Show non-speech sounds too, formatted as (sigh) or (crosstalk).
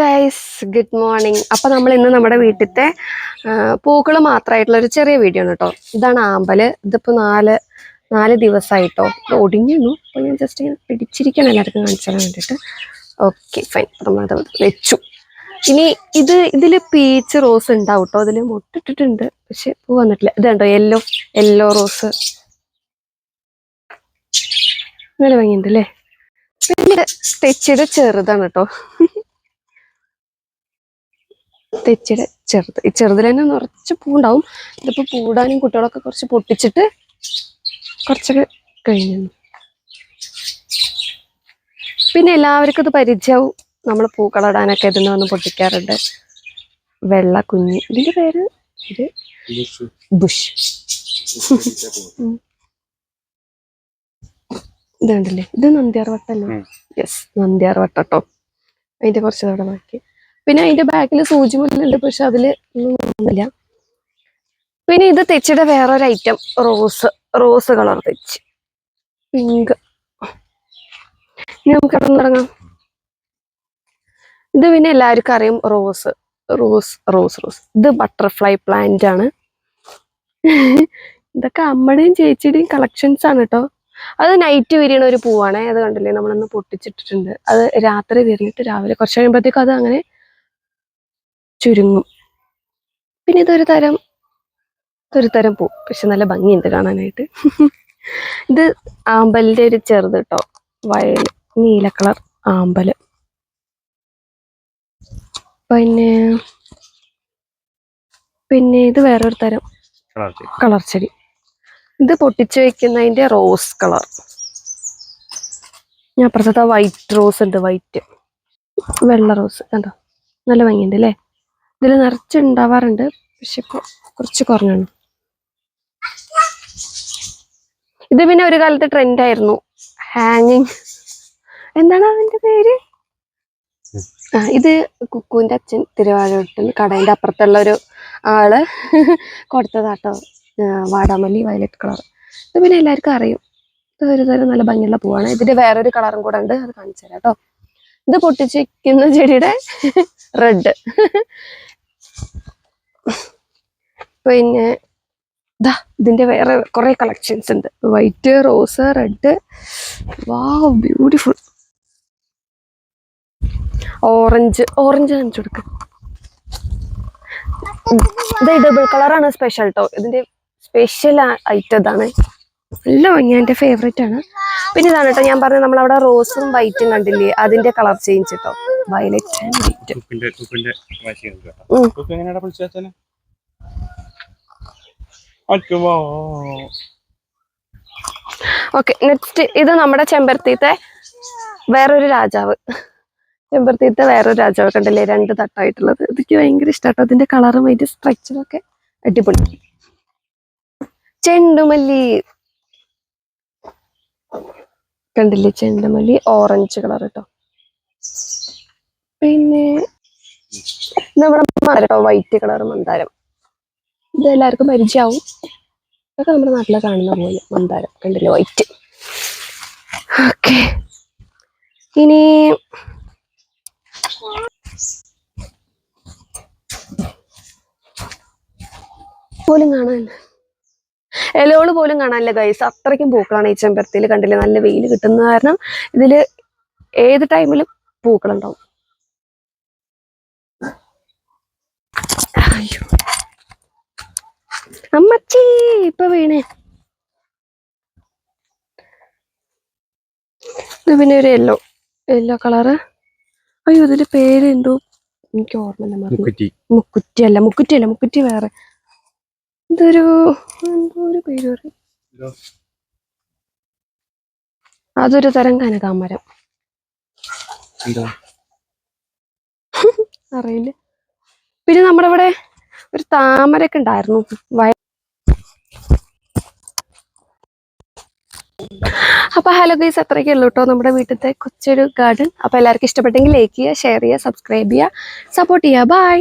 Guys good morning അപ്പോൾ നമ്മൾ ഇന്ന് നമ്മുടെ വീട്ടിലത്തെ പൂക്കൾ മാത്രമായിട്ടുള്ള ഒരു ചെറിയ വീഡിയോ ആണ് കേട്ടോ ഇതാണ് ആമ്പൽ ഇതിപ്പോൾ നാല് നാല് ദിവസമായിട്ടോ ഒടിഞ്ഞു അപ്പോൾ ഞാൻ ജസ്റ്റ് ഇങ്ങനെ പിടിച്ചിരിക്കണം എല്ലാവർക്കും കാണിച്ചു തരാൻ വേണ്ടിയിട്ട് ഓക്കെ ഫൈൻ നമ്മളത് വെച്ചു. ഇനി ഇത് ഇതിൽ പീച്ച് റോസ് ഉണ്ടാവും കേട്ടോ അതിൽ മുട്ടിട്ടിട്ടുണ്ട്. പക്ഷെ പൂ വന്നിട്ടില്ല. ഇത് കണ്ടോ? യെല്ലോ യെല്ലോ റോസ് നല്ല ഭംഗിയുണ്ട് അല്ലേ പിന്നെ തെച്ചിയുടെ ചെറുതാണ് കേട്ടോ തെച്ചിയുടെ ചെറുത്. ഈ ചെറുതിൽ തന്നെ നിറച്ച് പൂണ്ടാവും ഇതിപ്പോൾ പൂടാനും കുട്ടികളൊക്കെ കുറച്ച് പൊട്ടിച്ചിട്ട് കുറച്ചൊക്കെ കഴിഞ്ഞു പിന്നെ എല്ലാവർക്കും ഇത് പരിചയവും. നമ്മൾ പൂക്കളടാനൊക്കെ ഇതിന്ന് വന്ന് പൊട്ടിക്കാറുണ്ട്. വെള്ള കുഞ്ഞി. ഇതിന്റെ പേര് ഇത്? ബുഷ്. ഇതുണ്ടല്ലേ? ഇത് നന്ദിയാർ വട്ടല്ലേ. യെസ് നന്ദിയാർ വട്ടം കേട്ടോ അതിന്റെ കുറച്ച് അവിടെ ബാക്കി. പിന്നെ അതിന്റെ ബാക്കിൽ സൂചി മുല്ലുണ്ട് പക്ഷെ ഒന്നും ഒന്നുമില്ല പിന്നെ ഇത് തെച്ചിയുടെ വേറൊരു ഐറ്റം റോസ് റോസ് കളർ തെച്ച്. പിങ്ക് ഇനി നമുക്ക് അവിടെ തുടങ്ങാം? ഇത് പിന്നെ എല്ലാവർക്കും അറിയും റോസ് റോസ് റോസ് റോസ് ഇത് ബട്ടർഫ്ലൈ പ്ലാന്റ് ആണ്. ഇതൊക്കെ അമ്മയുടെയും ചേച്ചിയുടെയും കളക്ഷൻസ് ആണ് കേട്ടോ അത് നൈറ്റ് വിരിയണ ഒരു പൂവാണ് അത് കണ്ടില്ലേ? നമ്മളൊന്ന് പൊട്ടിച്ചിട്ടിട്ടുണ്ട്. അത് രാത്രി വിരിഞ്ഞിട്ട് രാവിലെ കുറച്ച് കഴിയുമ്പോഴത്തേക്കും അത് അങ്ങനെ ചുരുങ്ങും. പിന്നെ ഇതൊരു തരം ഒരു തരം പൂ. പക്ഷെ നല്ല ഭംഗിയുണ്ട് കാണാനായിട്ട്. ഇത് ആമ്പലിന്റെ ഒരു ചെറുത് കേട്ടോ വയൽ നീല കളർ ആമ്പൽ പിന്നെ പിന്നെ ഇത് വേറൊരു തരം കളർ ചെടി. ഇത് പൊട്ടിച്ചു വെക്കുന്നതിന്റെ റോസ് കളർ. ഞാൻ അപ്പുറത്തെ വൈറ്റ് റോസ് ഉണ്ട് വൈറ്റ്. വെള്ള റോസ്. കണ്ടോ? നല്ല ഭംഗിയുണ്ട് അല്ലേ? ഇതിൽ നിറച്ചുണ്ടാവാറുണ്ട്. പക്ഷെ കുറച്ച് കുറഞ്ഞാണ് ഇത് പിന്നെ ഒരു കാലത്ത് ട്രെൻഡ് ആയിരുന്നു. ഹാങ്ങിങ് എന്താണ് അതിന്റെ പേര്? ആ ഇത് കുക്കുവിന്റെ അച്ഛൻ തിരുവാഴൂട്ടിൽ കടേന്റെ അപ്പുറത്തുള്ള ഒരു ആൾ കൊടുത്തതാട്ടോ. വാടാമല്ലി വയലറ്റ് കളർ ഇത് പിന്നെ എല്ലാവർക്കും അറിയും. ഇത് ഒരു തരം നല്ല ഭംഗിയുള്ള പൂവാണ്. ഇതിന്റെ വേറൊരു കളറും കൂടെ ഉണ്ട്. അത് കാണിച്ചു തരാം കേട്ടോ ഇത് പൊട്ടിച്ചിരിക്കുന്ന ചെടിയുടെ റെഡ് പിന്നെ ദാ ഇതിന്റെ വേറെ കുറെ കളക്ഷൻസ് ഉണ്ട്. വൈറ്റ് റോസ് റെഡ് വാ ബ്യൂട്ടിഫുൾ ഓറഞ്ച് ഓറഞ്ച് കാണിച്ചു കൊടുക്ക. ഇത് ഡബിൾ കളറാണ് സ്പെഷ്യൽ കേട്ടോ ഇതിന്റെ സ്പെഷ്യൽ ഐറ്റം ഇതാണ്. നല്ല ഭംഗിയാ എന്റെ ഫേവറേറ്റ് ആണ്. പിന്നെ ഇതാണ് കേട്ടോ ഞാൻ പറഞ്ഞത് നമ്മളവിടെ റോസും വൈറ്റും കണ്ടില്ലേ? അതിന്റെ കളർ ചേഞ്ച് കേട്ടോ. Violet and white okay next ഇത് നമ്മുടെ ചെമ്പരത്തിത്തെ വേറൊരു രാജാവ്. ചെമ്പരത്തിത്തെ വേറൊരു രാജാവ് കണ്ടില്ലേ? രണ്ട് തട്ടായിട്ടുള്ളത്. എനിക്ക് ഭയങ്കര ഇഷ്ടമാട്ടോ അതിന്റെ കളറും അതിന്റെ സ്ട്രക്ചറും ഒക്കെ അടിപൊളി. ചെണ്ടുമല്ലി. കണ്ടില്ലേ ചെണ്ടമല്ലി ഓറഞ്ച് കളർ കേട്ടോ പിന്നെ നമ്മുടെ മന്ദാരം വൈറ്റ് കളർ മന്ദാരം. ഇത് എല്ലാവർക്കും പരിചയമാവും. ഇതൊക്കെ നമ്മുടെ നാട്ടിലെ കാണുന്ന പോലെ മന്ദാരം കണ്ടില്ലേ വൈറ്റ് ഓക്കെ ഇനി പോലും കാണാൻ ഇലകൾ പോലും കാണാനില്ല ഗൈസ് അത്രയ്ക്കും പൂക്കളാണ് ഈ ചെമ്പരത്തിയിൽ. കണ്ടില്ലേ? നല്ല വെയിൽ കിട്ടുന്ന കാരണം ഇതിൽ ഏത് ടൈമിലും പൂക്കളുണ്ടാവും. അമ്മച്ചി ഇപ്പൊ വീണേ. ഇത് പിന്നെ ഒരു യെല്ലോ യെല്ലോ കളറ് അയ്യോ ഇതിന്റെ പേരെന്തോ എനിക്ക് ഓർമ്മ മുക്കുറ്റി. അല്ല മുക്കുറ്റി അല്ല മുക്കുറ്റി വേറെ. ഇതൊരു എന്തോ ഒരു പേര് പറയും. അതൊരു തരം കനകാമരം. (laughs) അറിയില്ല. പിന്നെ നമ്മുടെ ഇവിടെ ഒരു താമരയൊക്കെ ഉണ്ടായിരുന്നു. വയ അപ്പൊ ഹലോ ഗൈസ് അത്രയൊക്കെ ഉള്ളൂ കേട്ടോ നമ്മുടെ വീട്ടിലത്തെ കൊച്ചൊരു ഗാർഡൻ. അപ്പൊ എല്ലാവർക്കും ഇഷ്ടപ്പെട്ടെങ്കിൽ ലൈക്ക് ചെയ്യുക ഷെയർ ചെയ്യുക സബ്സ്ക്രൈബ് ചെയ്യുക സപ്പോർട്ട് ചെയ്യുക. ബൈ